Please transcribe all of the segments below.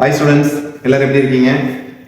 Hi students எல்லாரும் எப்படி இருக்கீங்க?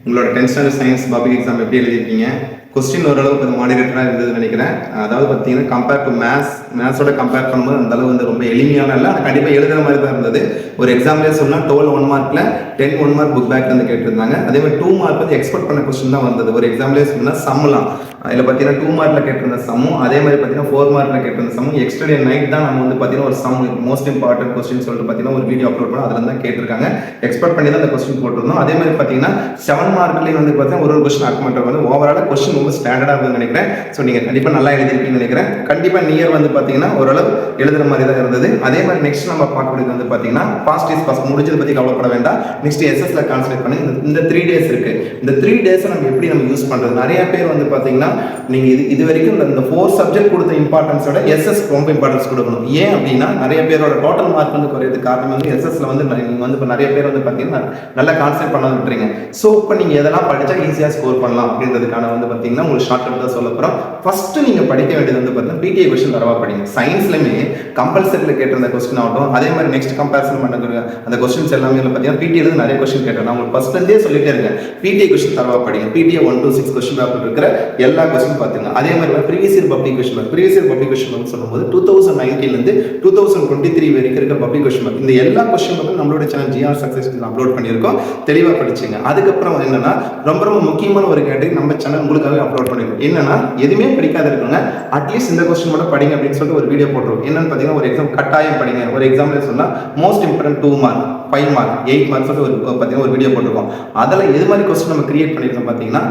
உங்களோட tenth standard science public exam எப்படி எழுதிருக்கீங்க கொஸ்டின் ஓரளவுக்கு அது மாடிரேட்டராக இருந்ததுன்னு நினைக்கிறேன். அதாவது பார்த்தீங்கன்னா கம்பேர் டு மேத்ஸ் மேத்ஸோட கம்பேர் பண்ணும்போது அந்த அளவு வந்து ரொம்ப எளிமையான இல்லை. ஆனால் கண்டிப்பாக எழுதுற மாதிரி தான் இருந்தது. ஒரு எக்ஸாம்லேயே சொன்னால் டுவெல் ஒன் மார்க்கில் ten one mark book back வந்து கேட்டிருந்தாங்க. அதே மாதிரி டூ மார்க் வந்து எக்ஸ்பெக்ட் பண்ண கொஸ்டின் தான் வந்தது. ஒரு எக்ஸாம்லேயே சொன்னால் சம்லாம் இதில் பார்த்தீங்கன்னா டூ மார்க்கில் கேட்டிருந்த சம்மும் அதே மாதிரி பார்த்தீங்கன்னா ஃபோர் மார்க்கில் கேட்டிருந்த சம்மும் எக்ஸ்டர்டே நைட் தான் நம்ம வந்து பார்த்தீங்கன்னா ஒரு சம் மோஸ்ட் இம்பார்ட்டன்ட் கொஸ்டின் சொல்லிட்டு பார்த்தீங்கன்னா ஒரு வீடியோ அப்லோட் பண்ணோம் அதில் தான் கேட்டிருக்காங்க. எக்ஸ்பெக்ட் பண்ணி தான் அந்த கொஸ்டின் போட்டிருந்தோம். அதே மாதிரி பார்த்தீங்கன்னா செவன் மார்க்லேயும் வந்து பார்த்தீங்கன்னா ஒரு ஒரு கொஸ்டின் ஆக்க மாட்டோம் வந்து ஓவராலாக கொஸ்டின் ரொம்ப ஸ்டாண்டர்டாக இருக்குன்னு நினைக்கிறேன். ஸோ நீங்கள் கண்டிப்பாக நல்லா எழுதிருப்பீங்கன்னு நினைக்கிறேன். கண்டிப்பாக நியர் வந்து பார்த்தீங்கன்னா பார்த்தீங்கன்னா ஓரளவு எழுதுற மாதிரி தான் இருந்தது. அதே மாதிரி நெக்ஸ்ட் நம்ம பார்க்கக்கூடியது வந்து பார்த்தீங்கன்னா பாஸ்ட் இஸ் ஃபஸ்ட் முடிஞ்சதை பற்றி கவலைப்பட வேண்டாம். நெக்ஸ்ட் எஸ்எஸ்ல கான்சன்ட்ரேட் பண்ணி. இந்த- இந்த த்ரீ டேஸ் இருக்கு. இந்த த்ரீ டேஸை நம்ம எப்படி நம்ம யூஸ் பண்ணுறது நிறைய பேர் வந்து பார்த்தீங்கன்னா நீங்க இது இது வரைக்கும் இந்த- ஃபோர் சப்ஜெக்ட் கொடுத்த இம்பார்ட்டன்ஸோட எஸ்எஸ் ரொம்ப இம்பார்ட்டன்ஸ் கொடுக்கணும். ஏன் அப்படின்னா நிறைய பேரோட டோட்டல் மார்க் வந்து குறையதுக்கு காரணம் வந்து எஸ்எஸ்ல வந்து நீங்கள் நீங்க வந்து இப்போ நிறைய பேர் வந்து பார்த்தீங்கன்னா நல்லா கான்சன்ட்ரேட் பண்ண விட்டுறீங்க ஸோ இப்போ நீங்க எதெல்லாம் படிச்சா ஈஸியாக ஸ்கோர் பண்ணலாம் அப்படின்றதுக்கான வந்து பார்த்தீங்கன்னா உங்களுக்கு ஷார்ட் தான் சொல்ல போகிறோம் ஃபர்ஸ்ட் நீங்க படிக்க வேண்டியது வந்து பார்த்தீங்கன்னா பிடிஏ கொஸ்டின் தரவா படிங்க. சயின்ஸ்லையுமே கம்பல்சரியில் கேட்டிருந்த கொஸ்டின் ஆகட்டும் அதே மாதிரி நெக்ஸ்ட் கம்பேரிசன் பண்ணக்கூடிய அந்த கொஸ்டின்ஸ் எல்லாமே பார்த்தீங்கன்னா பிடிஏல நிறைய கொஸ்டின் கேட்டேன் நான் உங்களுக்கு ஃபர்ஸ்ட் இருந்தே சொல்லிட்டே இருக்கேன். பிடிஏ கொஸ்டின் தரவா படிங்க. PTA one two six question paper இருக்கிற எல்லா கொஸ்டின் பார்த்துங்க. அதே மாதிரி previous year public question previous year public question சொல்லும்போது டூ தௌசண்ட் நைன்டீன்லேருந்து டூ தௌசண்ட் டுவெண்ட்டி த்ரீ வரைக்கும் இருக்க பப்ளிக் கொஸ்டின் இந்த எல்லா கொஸ்டின் பேப்பரும் நம்மளோட சேனல் ஜிஆர் சக்ஸஸ் அப்லோட் பண்ணியிருக்கோம். தெளிவாக படிச்சுங்க. அதுக்கப்புறம் என்னன்னா ரொம்ப ரொம்ப முக்கியமான ஒரு கேட்டகரி நம்ம சேனல் உங்களுக்காக அப்லோட் பண்ணிருக்கோம் என்னன்னா எதுவுமே படிக்காத இருக்கவங்க அட்லீஸ்ட் இந்த கொஸ்டின் மட்டும் படிங்க அப்படின்னு சொல்லிட்டு ஒரு வீடியோ போட்டுருவோம் என்னன்னு பார்த்தீங்கன்னா ஒரு எக்ஸாம் கட்டாயம் படிங்க ஒரு எக்ஸாம்பிள் சொன்னால் most important two mark five mark eight marks ஒரு பார்த்தீங்கன்னா ஒரு வீடியோ போட்டிருக்கோம். அதில் எது மாதிரி கொஸ்டின் நம்ம கிரியேட் பண்ணியிருக்கோம் பார்த்தீங்கன்னா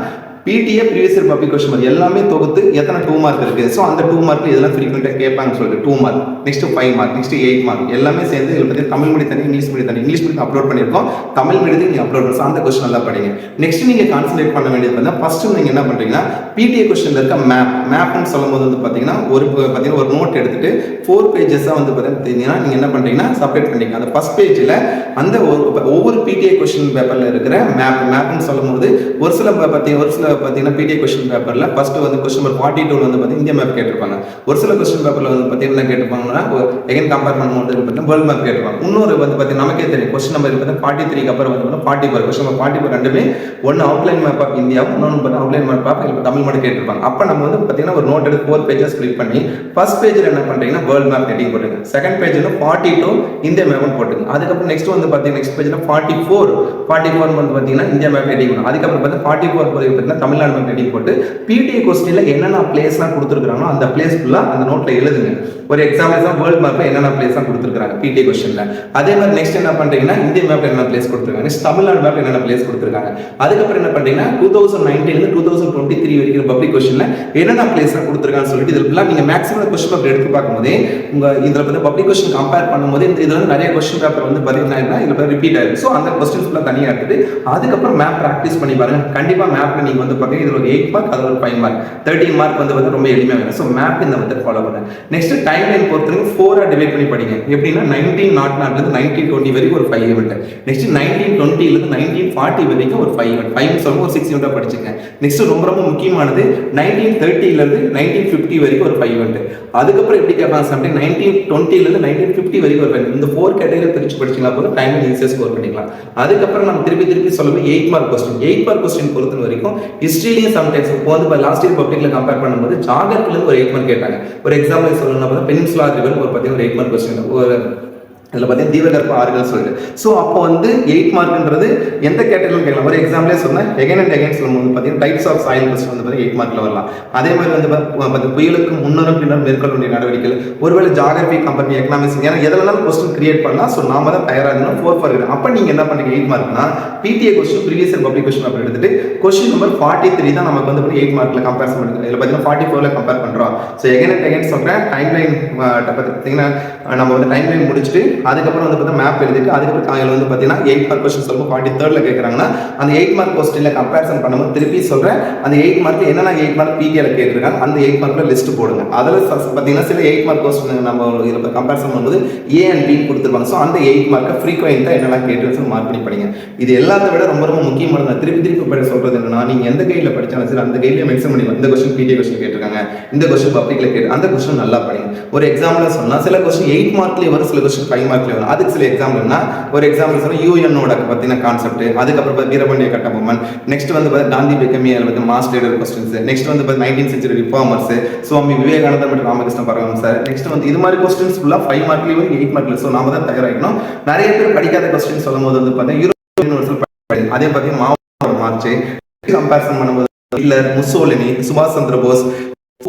PTA previous year public question எல்லாமே தொகுத்து எத்தனை டூ மார்க் இருக்கு? ஸோ அந்த டூ மார்க்ல இதெல்லாம் ஃப்ரீக்வெண்ட்டாக கேட்பாங்க சொல்லிட்டு two mark next five mark next eight mark எல்லாமே சேர்ந்து இதில் பற்றி தமிழ் மீடியம் தனி இங்கிலீஷ் மீடியம் தனி இங்கிலீஷ் மீடியம் அப்லோட் பண்ணியிருக்கோம். தமிழ் மீடியத்துக்கு நீங்கள் அப்லோட் பண்ணி அந்த கொஸ்டின் நல்லா படிங்க. நெக்ஸ்ட் நீங்கள் கான்சன்ட்ரேட் பண்ண வேண்டியது பார்த்தா ஃபஸ்ட்டு நீங்கள் என்ன பண்ணுறீங்கன்னா பிடிஏ கொஸ்டின் இருக்க மேப் மேப்னு சொல்லும்போது வந்து பார்த்தீங்கன்னா ஒரு பார்த்தீங்கன்னா ஒரு நோட் எடுத்துட்டு ஃபோர் பேஜஸாக வந்து பார்த்தீங்கன்னா நீங்கள் என்ன பண்ணுறீங்கன்னா செப்பரேட் பண்ணிங்க அந்த ஃபர்ஸ்ட் பேஜில் அந்த ஒரு ஒவ்வொரு பிடிஏ கொஸ்டின் பேப்பரில் இருக்கிற மேப் மேப்னு சொல்லும்போது ஒரு சில பார்த்தீங்கன்னா ஒரு சில பார்த்தீங்கன்னா பிடிஏ கொஸ்டின் பேப்பரில் ஃபர்ஸ்ட் வந்து கொஸ்டின் நம்பர் ஃபார்ட்டி டூ வந்து பார்த்தீங்கன்னா இந்தியா மேப் கேட்டிருப்பாங்க. ஒரு சில கொஸ்டின் பேப்பரில் வந்து பார்த்தீங்கன்னா கேட்டிருப்பாங்கன்னா எகன் கம்பேர் பண்ணும்போது பார்த்தீங்கன்னா வேர்ல்ட் மேப் கேட்டிருப்பாங்க. இன்னொரு வந்து பார்த்தீங்கன்னா நமக்கே தெரியும். கொஸ்டின் நம்பர் பார்த்தீங்கன்னா ஃபார்ட்டி த்ரீக்கு அப்புறம் வந்து forty four question number forty four ரெண்டுமே ஒன்று அவுட்லைன் மேப் ஆஃப் இந்தியா இன்னொன்று பார்த்தீங்கன்னா அவுட்லைன் மேப் ஆஃப் இப்போ தமிழ் மட்டும் கேட்டிருப்பாங்க. அப்போ நம்ம வந்து பார்த்தீங்கன்னா ஒரு நோட் எடுத்து ஃபோர் பேஜஸ் கிளிக் பண்ணி ஃபர்ஸ்ட் பேஜில் என்ன பண்ணுறீங்கன்னா வேர்ல்ட் மேப் ஹெட்டிங் போட்டுங்க செகண்ட் பேஜில் ஃபார்ட்டி டூ இந்தியா மேப்னு போட்டுங்க அதுக்கப்புறம் நெக்ஸ்ட் வந்து பார்த்தீங்கன்னா நெக்ஸ்ட் பேஜில் ஃபார்ட்டி ஃபோர் ஃபார்ட்டி ஃபோர் வந்து பார்த்தீங்கன்னா இந்தியா மேப் ஹெட்டிங் அதுக்கப்புறம் பார்த்தா ஃபார்ட்டி ஃபோர் பார்த்தீங்கன்னா தமிழ்நாடு பேங்க் ரெடி போட்டு பிடிஏ கொஸ்டினில் என்னென்ன பிளேஸ்லாம் கொடுத்துருக்காங்களோ அந்த பிளேஸ் ஃபுல்லாக அந்த நோட்டில் எழுதுங்க. ஒரு எக்ஸாம்பிள் தான் வேர்ல்ட் மேப்பில் என்னென்ன பிளேஸ்லாம் கொடுத்துருக்காங்க பிடிஏ கொஸ்டினில் அதே மாதிரி நெக்ஸ்ட் என்ன பண்ணுறீங்கன்னா இந்திய மேப்பில் என்னென்ன பிளேஸ் கொடுத்துருக்காங்க? நெக்ஸ்ட் தமிழ்நாடு மேப்பில் என்னென்ன பிளேஸ் கொடுத்துருக்காங்க? அதுக்கப்புறம் என்ன பண்ணுறீங்கன்னா டூ தௌசண்ட் நைன்டீன்ல டூ தௌசண்ட் டுவெண்ட்டி த்ரீ வரைக்கும் பப்ளிக் கொஸ்டினில் என்னென்ன பிளேஸ்லாம் கொடுத்துருக்காங்கன்னு சொல்லிட்டு இதில் ஃபுல்லாக நீங்கள் மேக்ஸிமம் கொஸ்டின் பேப்பர் எடுத்து பார்க்கும்போதே உங்கள் இதில் வந்து பப்ளிக் கொஸ்டின் கம்பேர் பண்ணும்போது இந்த இதில் வந்து நிறைய கொஸ்டின் பேப்பர் வந்து பார்த்தீங்கன்னா இதில் ரிப்பீட் ஆயிருக்கு ஸோ அந்த கொஸ்டின்ஸ் ஃபுல்லாக தனியாக எடுத்துட்டு அதுக்கப்புறம் மேப் ப்ராக்டிஸ் பண்ணி பாருங்க. கண்டிப்பாக மேப்பில் நீங்கள் வந்து பார்த்தீங்கன்னா இதில் ஒரு எயிட் மார்க் அதில் ஒரு ஃபைவ் மார்க் தேர்ட்டின் மார்க் வந்து வந்து ரொம்ப எளிமையாக வேணும் ஸோ மேப் இந்த மெத்தட் ஃபாலோ பண்ணுங்க. நெக்ஸ்ட் டைம் லைன் பொறுத்தவரைக்கும் ஃபோராக டிவைட் பண்ணி படிங்க. எப்படின்னா நைன்டீன் நாட் நாட்லேருந்து நைன்டீன் டுவெண்ட்டி வரைக்கும் ஒரு ஃபைவ் ஈவெண்ட் நெக்ஸ்ட் நைன்டீன் டுவெண்ட்டிலேருந்து நைன்டீன் ஃபார்ட்டி வரைக்கும் ஒரு ஃபைவ் ஈவெண்ட் ஃபைவ் சொல்லுவோம் ஒரு சிக்ஸ் ஈவெண்ட்டாக படிச்சுங்க நெக்ஸ்ட் ரொம்ப ரொம்ப முக்கியமானது நைன்டீன் தேர்ட்டிலேருந்து நைன்டீன் ஃபிஃப்டி வரைக்கும் ஒரு ஃபைவ் ஈவெண்ட் அதுக்கப்புறம் எப்படி கேட்பாங்க சம்டைம் நைன்டீன் டுவெண்ட்டிலேருந்து நைன்டீன் ஃபிஃப்டி வரைக்கும் ஒரு ஃபைவ் இந்த ஃபோர் கேட்டகரியில் பிரித்து படிச்சிங்களா போதும் டைம் ஈஸியாக ஸ்கோர் பண்ணிக்கலாம். அதுக்கப்புறம் நம்ம திருப்பி திருப்பி சொல்லும்போது eight mark question eight mark question பொறுத்த வரைக்கும் ஹிஸ்ட்ரிலையும் சம்டைம்ஸ் இப்போ வந்து இப்போ லாஸ்ட் இயர் பப்ளிக்ல கம்பேர் பண்ணும்போது ஜாகிரபிலேருந்து ஒரு எயிட் மார்க் கேட்டாங்க. ஒரு எக்ஸாம்பிள் சொல்லணும்னா பார்த்தா பெனின்சுலா ரிவர் ஒரு பார்த்தீங்கன்னா ஒரு எயிட் மார்க் கொஸ்டின் ஒரு இதில் பார்த்தீங்கன்னா தீபகற்ப ஆறுகள் சொல்லிட்டு ஸோ அப்போ வந்து எயிட் மார்க்ன்றது எந்த கேட்டகரியில் கேட்கலாம். ஒரு எக்ஸாம்பிளே சொன்னேன். எகைன் அண்ட் எகைன் சொல்லும்போது பார்த்தீங்கன்னா டைப்ஸ் ஆஃப் சாயில் கொஸ்டின் வந்து பார்த்தீங்கன்னா எயிட் மார்க்கில் வரலாம். அதே மாதிரி வந்து பார்த்து புயலுக்கு முன்னரும் பின்னர் மேற்கொள்ள வேண்டிய நடவடிக்கைகள். ஒருவேளை ஜாகிரபி கம்பெனி எக்கனாமிக்ஸ் ஏன்னா எதுலனாலும் கொஸ்டின் கிரியேட் பண்ணலாம். ஸோ நாம தான் தயாராக இருந்தாலும் ஃபோர் ஃபார் அப்போ நீங்கள் என்ன பண்ணுறீங்க eight மார்க்னா PTA question previous year public question அப்படி எடுத்துட்டு கொஸ்டின் நம்பர் ஃபார்ட்டி த்ரீ தான் நமக்கு வந்து எயிட் மார்க்கில் கம்பேரிசன் பண்ணுறது இதில் பார்த்தீங்கன்னா ஃபார்ட்டி ஃபோரில் கம்பேர் பண்ணுறோம் ஸோ எகைன் அண்ட் எகைன் சொல்கிறேன் டைம் லைன் பார்த்தீங்கன்னா நம்ம வந்து டைம் லைன் முடிச்சுட்டு அதுக்கப்புறம் வந்து பார்த்தா மேப் எழுதிட்டு அதுக்கப்புறம் காலையில் வந்து பார்த்தீங்கன்னா எயிட் மார்க் கொஸ்டின் சொல்லும்போது ஃபார்ட்டி தேர்டில் கேட்குறாங்கன்னா அந்த எயிட் மார்க் கொஸ்டினில் கம்பேரிசன் பண்ணும்போது திருப்பி சொல்கிறேன் அந்த எயிட் மார்க் என்னென்ன எயிட் மார்க் பிடிஎல கேட்டிருக்காங்க அந்த எயிட் மார்க்கில் லிஸ்ட் போடுங்க. அதில் பார்த்தீங்கன்னா சில எயிட் மார்க் கொஸ்டின் நம்ம இதில் கம்பேரிசன் பண்ணும்போது ஏ அண்ட் பி கொடுத்துருப்பாங்க. ஸோ அந்த எயிட் மார்க்கை ஃப்ரீக்வெண்ட்டாக என்னெல்லாம் கேட்டு மார்க் பண்ணி படிங்க. இது எல்லாத்த விட ரொம்ப ரொம்ப முக்கியமானது நான் திருப்பி திருப்பி படி சொல்கிறது என்னன்னா நீங்கள் எந்த கையில் படிச்சாலும் சரி அந்த கையில மென்ஷன் பண்ணி இந்த கொஸ்டின் பிடிஏ கொஸ்டின் கேட்டிருக்காங்க. இந்த கொஸ்டின் பப்ளிக்கில் கேட்டு அந்த கொஸ்டின் நல்லா படிங்க. ஒரு எக்ஸாம்பிள் சொன்னால் சில கொஸ்டின் எயிட் மார்க்லேயே வரும் சில கொஸ்டின் ஃபைவ் மார்க்ல வரும் அதுக்கு சில எக்ஸாம்பிள்னா ஒரு எக்ஸாம்பிள் சொன்னால் யூஎன்னோட பார்த்தீங்கன்னா கான்செப்ட் அதுக்கப்புறம் பார்த்தா வீரபாண்டிய கட்டபொம்மன் நெக்ஸ்ட் வந்து பார்த்தா காந்தி பெக்கமியல் வந்து மாஸ் லீடர் கொஸ்டின்ஸ் நெக்ஸ்ட் வந்து nineteen century reformers Swami Vivekanandar மற்றும் ராமகிருஷ்ண சார் நெக்ஸ்ட் வந்து இது மாதிரி கொஸ்டின்ஸ் ஃபுல்லாக ஃபைவ் மார்க்லேயும் எயிட் மார்க்ல ஸோ நாம தான் தயாராகணும் நிறைய பேர் படிக்காத கொஸ்டின் சொல்லும் போது வந்து பார்த்தீங்கன்னா யூரோப் யூனிவர்சல் அதே பார்த்தீங்கன்னா மாவட்டம் மார்ச் கம்பேரிசன் பண்ணும்போது ஹிட்லர் முசோலினி சுபாஷ் சந்திர போஸ்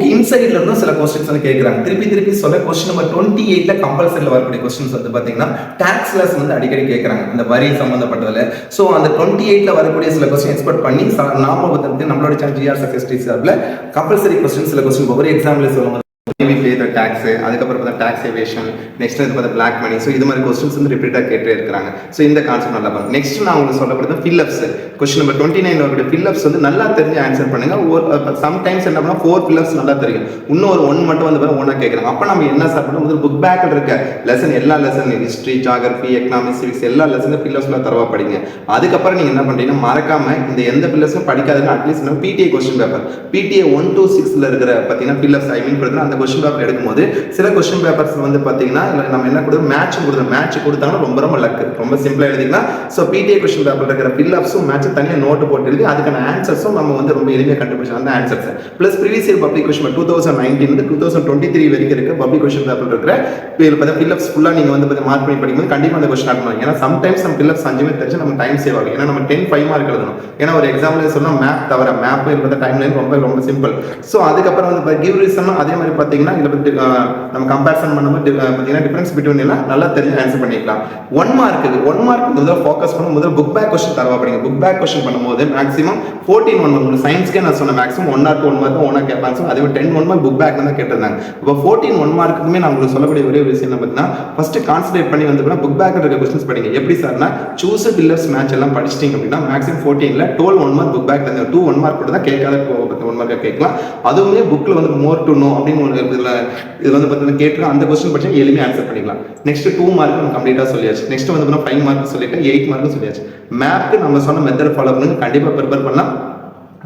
இன்சைட்ல இருந்தும் சில கொஸ்டின்ஸ் வந்து கேட்கறாங்க திருப்பி திருப்பி சொல்ல கொஸ்டின் நம்பர் டுவெண்ட்டி எயிட்ல கம்பல்சரியில் வரக்கூடிய கொஸ்டின்ஸ் வந்து பாத்தீங்கன்னா டாக்ஸ் லெஸ் வந்து அடிக்கடி கேட்கறாங்க இந்த வரி சம்பந்தப்பட்டதுல. ஸோ அந்த டுவெண்ட்டி எயிட்ல வரக்கூடிய சில கொஸ்டின் எக்ஸ்பெக்ட் பண்ணி நாம வந்து நம்மளோட சேனல் ஜிஆர் சக்சஸ் சார்பில் கம்பல்சரி கொஸ்டின் சில கொஸ்டின் ஒவ்வொரு எக்ஸாம்ல சொல்லுவாங்க டேக்ஸு அதுக்கப்புறம் பார்த்தா டேக்ஸ் எவேஷன் நெக்ஸ்ட் வந்து பார்த்தா பிளாக் மணி ஸோ இது மாதிரி கொஸ்டின்ஸ் வந்து ரிப்பீட்டாக கேட்டே இருக்கிறாங்க. ஸோ இந்த கான்செப்ட் நல்லா பாருங்க. நெக்ஸ்ட் நான் உங்களுக்கு சொல்லப்படுறது fill ups question number twenty nine அவருடைய ஃபில்லப்ஸ் வந்து நல்லா தெரிஞ்சு ஆன்சர் பண்ணுங்க. ஒரு சம்டைம்ஸ் என்ன பண்ணா ஃபோர் ஃபில்லப்ஸ் நல்லா தெரியும். இன்னும் ஒரு ஒன் மட்டும் வந்து பாருங்க ஒன்றா கேட்குறாங்க அப்போ நம்ம என்ன சார் பண்ணணும் புக் பேக்கில் இருக்க லெசன் எல்லா lesson history geography economics civics எல்லா லெசனும் ஃபில்லப்ஸ்லாம் தரவா படிங்க. அதுக்கப்புறம் நீங்கள் என்ன பண்ணுறீங்கன்னா மறக்காம இந்த எந்த ஃபில்லப்ஸும் படிக்காதுன்னு at least PTA question paper PTA one two சிக்ஸில் இருக்கிற பார்த்தீங்கன்னா ஃபில்லப்ஸ் ஐ மீன் அந்த கொஸ்டின் பேப்பர் இருக்கும்போது சில கொஸ்டின் பேப்பர்ஸ் வந்து பார்த்தீங்கன்னா நம்ம என்ன கொடுத்து மேட்ச் கொடுத்து மேட்ச் கொடுத்தாங்கன்னா ரொம்ப ரொம்ப லக் ரொம்ப சிம்பிளாக எழுதிக்கலாம் ஸோ பிடிஏ கொஸ்டின் பேப்பர் இருக்கிற பில்லப்ஸும் மேட்ச் தனியாக நோட்டு போட்டு எழுதி அதுக்கான ஆன்சர்ஸும் நம்ம வந்து ரொம்ப எளிமையாக கண்டுபிடிச்சோம் அந்த answers plus previous year public question two thousand nineteen two thousand twenty three வரைக்கும் இருக்க பப்ளிக் கொஸ்டின் பேப்பர் இருக்கிற இதில் பார்த்தா ஃபுல்லாக நீங்கள் வந்து மார்க் பண்ணி படிக்கும்போது கண்டிப்பாக அந்த கொஸ்டின் ஆகணும் ஏன்னா சம்டைம்ஸ் நம்ம ஃபில்லப்ஸ் அஞ்சுமே தெரிஞ்சு நம்ம டைம் சேவ் ஆகும். ஏன்னா நம்ம டென் ஃபைவ் மார்க் எழுதணும். ஏன்னா ஒரு எக்ஸாம்பிள் சொன்னால் மேப் தவிர மேப் இருக்கிற டைம் லைன் ரொம்ப ரொம்ப சிம்பிள் ஸோ அதுக்கப்புறம் வந்து கிவ் ரீசன் அதே மாதிரி பார்த்தீங்கன்னா இதில் நம்ம கம்பேரிசன் பண்ணும்போது பார்த்தீங்கன்னா டிஃபரன்ஸ் பிட்வீன் எல்லாம் நல்லா தெரிஞ்சு ஆன்சர் பண்ணிக்கலாம். ஒன் மார்க்கு ஒன் மார்க் முதல்ல ஃபோக்கஸ் பண்ண. முதல்ல புக் பேக் கொஸ்டின் தரவா படிங்க. புக் பேக் கொஸ்டின் பண்ணும்போது மேக்ஸிமம் ஃபோர்டீன் ஒன் மார்க் சயின்ஸ்க்கே நான் சொன்ன maximum one mark one mark ஒன்றா கேட்பாங்க. அதே மாதிரி ten one mark book back தான் கேட்டிருந்தாங்க. இப்போ ஃபோர்டீன் ஒன் மார்க்குமே நான் உங்களுக்கு சொல்லக்கூடிய ஒரே ஒரு விஷயம் என்ன பார்த்தீங்கன்னா ஃபர்ஸ்ட் கான்சன்ட்ரேட் பண்ணி வந்து புக் பேக் இருக்க கொஸ்டின்ஸ் படிங்க. எப்படி சார்னா சூஸ் பில்லர்ஸ் மேட்ச் எல்லாம் படிச்சிட்டிங்க அப்படின்னா maximum ஃபோர்டீனில் twelve one mark book back two one mark கூட தான் கேட்காத மாதிரி கேட்கலாம். அதுவுமே புக்கில் வந்து மோர் டு நோ அப்படின்னு ஒரு இதில் இது வந்து பார்த்தீங்கன்னா கேட்டு அந்த கொஸ்டின் பற்றி எளிமையாக ஆன்சர் பண்ணிக்கலாம். நெக்ஸ்ட் டூ மார்க் நம்ம கம்ப்ளீட்டாக சொல்லியாச்சு. நெக்ஸ்ட் வந்து பார்த்தீங்கன்னா ஃபைவ் மார்க் சொல்லிட்டு எயிட் மார்க் சொல்லியாச்சு. மேப்க்கு நம்ம சொன்ன மெத்தட் ஃபாலோ பண்ணுங்க கண்டிப்பாக ப்ரிப்பேர் பண்ணலாம்.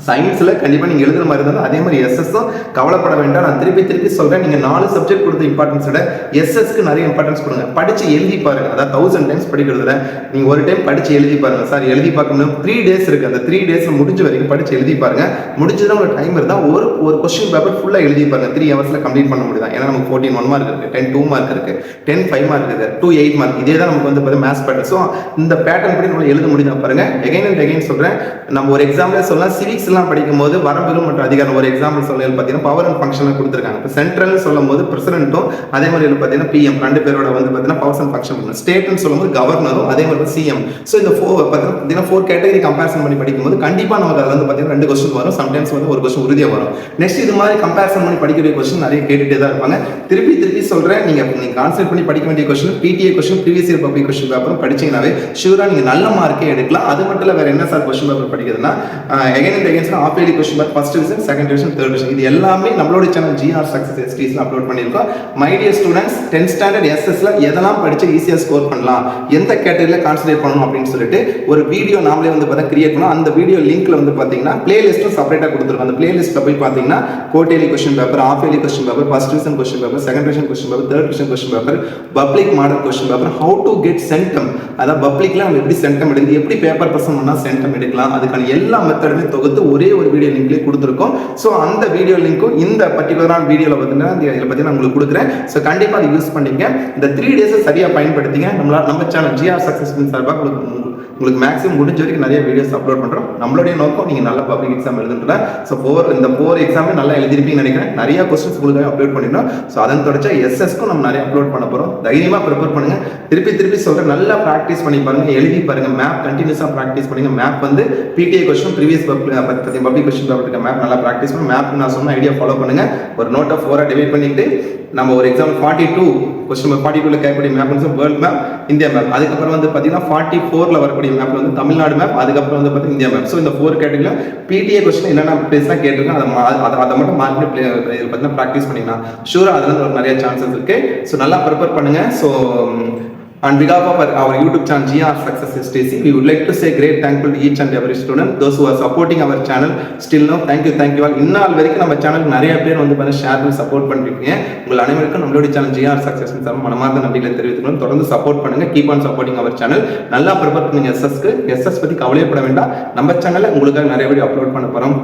சயின்ஸில் கண்டிப்பாக நீங்கள் எழுதுற மாதிரி இருந்தாலும் அதே மாதிரி எஸ்எஸ்ஸும் கவலைப்பட வேண்டாம். நான் திருப்பி திருப்பி சொல்கிறேன் நீங்கள் நாலு சப்ஜெக்ட் கொடுத்த இம்பார்ட்டன்ஸ் விட எஸ்எஸ்க்கு நிறைய இம்பார்ட்டன்ஸ் கொடுங்க. படித்து எழுதி பாருங்கள் அதாவது தௌசண்ட் டைம்ஸ் படிக்கிறதுல நீங்கள் ஒரு டைம் படித்து எழுதி பாருங்கள் சார் எழுதி பார்க்கணும் த்ரீ டேஸ் இருக்குது அந்த த்ரீ டேஸில் முடிஞ்ச வரைக்கும் படித்து எழுதி பாருங்கள் முடிஞ்சதும் உங்களுக்கு டைம் இருந்தால் ஒரு ஒரு கொஸ்டின் பேப்பர் ஃபுல்லாக எழுதி பாருங்க. த்ரீ ஹவர்ஸில் கம்ப்ளீட் பண்ண முடியும் ஏன்னா நமக்கு ஃபோர்டீன் ஒன் மார்க் இருக்குது டென் டூ மார்க் இருக்குது டென் ஃபைவ் மார்க் இருக்குது டூ எயிட் மார்க் இதே தான் நமக்கு வந்து பார்த்தீங்கன்னா மேத்ஸ் பேட்டர் ஸோ இந்த பேட்டர்ன் படி நம்மளால் எழுத முடியும் பாருங்கள் எகைன் அண்ட் எகைன் சொல்கிறேன் நம்ம ஒரு எக்ஸாம்பிளே சொல்லலாம். சிவிக்ஸ் எல்லாம் படிக்கும்போது வரம்புகள் மற்றும் அதிகாரம் ஒரு எக்ஸாம்பிள் சொல்லையில் பார்த்தீங்கன்னா பவர் அண்ட் ஃபங்க்ஷன் கொடுத்துருக்காங்க. இப்போ சென்ட்ரல் சொல்லும் போது பிரசிடென்ட்டும் அதே மாதிரி பார்த்தீங்கன்னா பிஎம் ரெண்டு பேரோட வந்து பார்த்தீங்கன்னா பவர்ஸ் அண்ட் ஃபங்க்ஷன் பண்ணணும். ஸ்டேட்னு சொல்லும்போது கவர்னரும் அதே மாதிரி சிஎம் ஸோ இந்த ஃபோர் பார்த்தீங்கன்னா ஃபோர் கேட்டகரி கம்பேரிசன் பண்ணி படிக்கும்போது கண்டிப்பாக நமக்கு அதில் வந்து பார்த்தீங்கன்னா ரெண்டு கொஸ்டின் வரும். சம்டைம்ஸ் வந்து ஒரு கொஸ்டின் உறுதியாக வரும். நெக்ஸ்ட் இது மாதிரி கம்பேரிசன் பண்ணி படிக்கக்கூடிய கொஸ்டின் நிறைய கேட்டுகிட்டே தான் இருப்பாங்க. திருப்பி திருப்பி சொல்கிறேன் நீங்கள் நீங்கள் கான்சென்ட் பண்ணி படிக்க வேண்டிய question PTA question previous year public question பேப்பரும் படிச்சிங்கனாவே ஷூராக நீங்கள் நல்ல மார்க்கே எடுக்கலாம். அது மட்டும் இல்லை வேறு என்ன சார் கொஸ்டின் பேப்பர் படிக்கிறதுனா again and against half yearly question paper first division second division third division இது எல்லாமே நம்மளோட சேனல் ஜிஆர் சக்ஸஸ் எஸ்டிஸ்ல அப்லோட் பண்ணியிருக்கோம். My dear students tenth standard எஸ்எஸ்ல எதெல்லாம் படிச்சு ஈஸியாக ஸ்கோர் பண்ணலாம்? எந்த கேட்டகரியில் கான்சன்ட்ரேட் பண்ணணும் அப்படின்னு சொல்லிட்டு ஒரு வீடியோ நாமளே வந்து பார்த்தா கிரியேட் பண்ணோம். அந்த வீடியோ லிங்க்ல வந்து பார்த்தீங்கன்னா பிளேலிஸ்ட்டும் செப்பரேட்டாக கொடுத்துருக்கோம். அந்த பிளேலிஸ்ட்டில் போய் பார்த்தீங்கன்னா quarterly question paper half yearly question paper first division question paper second division question paper third division question paper public model question paper how to get centum அதாவது பப்ளிக்ல நம்ம எப்படி சென்டம் எடுத்து எப்படி பேப்பர் பர்சன் பண்ணால் சென்டம் எடுக்கலாம். அதுக்கான எல்லா மெத்தடுமே தொகுத்து ஒரே ஒரு வீடியோ லிங்க்லேயே கொடுத்துருக்கோம். ஸோ அந்த வீடியோ லிங்க்கும் இந்த பர்டிகுலரான வீடியோவில் பார்த்தீங்கன்னா இந்த இதில் பார்த்தீங்கன்னா உங்களுக்கு கொடுக்குறேன். ஸோ கண்டிப்பாக அதை யூஸ் பண்ணிங்க இந்த த்ரீ டேஸை சரியாக பயன்படுத்திங்க. நம்மளால் நம்ம சேனல் ஜிஆர் சக்ஸஸ் சார்பாக உங்களுக்கு உங்களுக்கு மேக்ஸிமம் முடிஞ்ச வரைக்கும் நிறைய வீடியோஸ் அப்லோட் பண்ணுறோம் நம்மளுடைய நோக்கம் நீங்கள் நல்ல பப்ளிக் எக்ஸாம் எழுதுன்றா ஸோ ஃபோர் இந்த ஃபோர் எக்ஸாமே நல்லா எழுதிருப்பீங்கன்னு நினைக்கிறேன். நிறைய கொஸ்டின்ஸ் உங்களுக்கு அப்லோட் பண்ணிடுறோம் ஸோ அதன் தொடர்ச்சா எஸ்எஸ்க்கும் நம்ம நிறைய அப்லோட் பண்ண போகிறோம் தைரியமாக ப்ரிப்பேர் பண்ணுங்க. திருப்பி திருப்பி சொல்கிறேன் நல்லா ப்ராக்டிஸ் பண்ணி பாருங்க. எழுதி பாருங்க. மேப் கண்டினியூஸாக ப்ராக்டிஸ் பண்ணுங்க. மேப் வந்து PTA question previous public question map நல்லா ப்ராக்டிஸ் பண்ணி. மேப் நான் சொன்ன ஐடியா ஃபாலோ பண்ணுங்க. ஒரு நோட்டை ஃபோராக டிவைட் பண்ணிட்டு நம்ம ஒரு exam forty two question forty டூவில் கேட்கக்கூடிய மேப்னு வேர்ல்டு மேப் இந்தியா மேப் அதுக்கப்புறம் வந்து பார்த்தீங்கன்னா ஃபார்ட்டி ஃபோரில் வரக்கூடிய மேப் வந்து தமிழ்நாடு மேப் அதுக்கப்புறம் வந்து பார்த்தீங்கன்னா இந்தியா மேப் ஸோ இந்த ஃபோர் கேட்டகரியில் பிடிஏ கொஸ்டின் என்னென்ன பிளேஸ்லாம் கேட்டிருக்கேன் அதை மா- அதை அதை மட்டும் மார்க் பார்த்தீங்கன்னா ப்ராக்டிஸ் பண்ணிங்கன்னா ஷூராக அதில் ஒரு நிறைய சான்சஸ் இருக்கு. ஸோ நல்லா ப்ரிப்பேர் பண்ணுங்க. So On behalf of our, our YouTube channel GR Success STC, we would like to say great thankful to each and every student, those who are supporting our channel. Still now, thank you, thank you all. இந்நாள் வரைக்கும் நம்ம சேனலுக்கு நிறைய பேர் வந்து பண்ண share பண்ணி support பண்ணிருக்கீங்க. உங்கள் அனைவருக்கும் நம்மளுடைய சேனல் ஜிஆர் சக்சஸ் சார் மனமார்ந்த நன்றிகளை தெரிவித்துக்கணும் தொடர்ந்து சப்போர்ட் பண்ணுங்க. Keep on supporting our channel நல்லா ப்ரிப்பேர் பண்ணுங்க எஸ்எஸ்க்கு எஸ்எஸ் பத்தி கவலையப்பட வேண்டாம். நம்ம சேனல்ல உங்களுக்காக நிறைய வீடியோ அப்லோட் பண்ண போறோம்.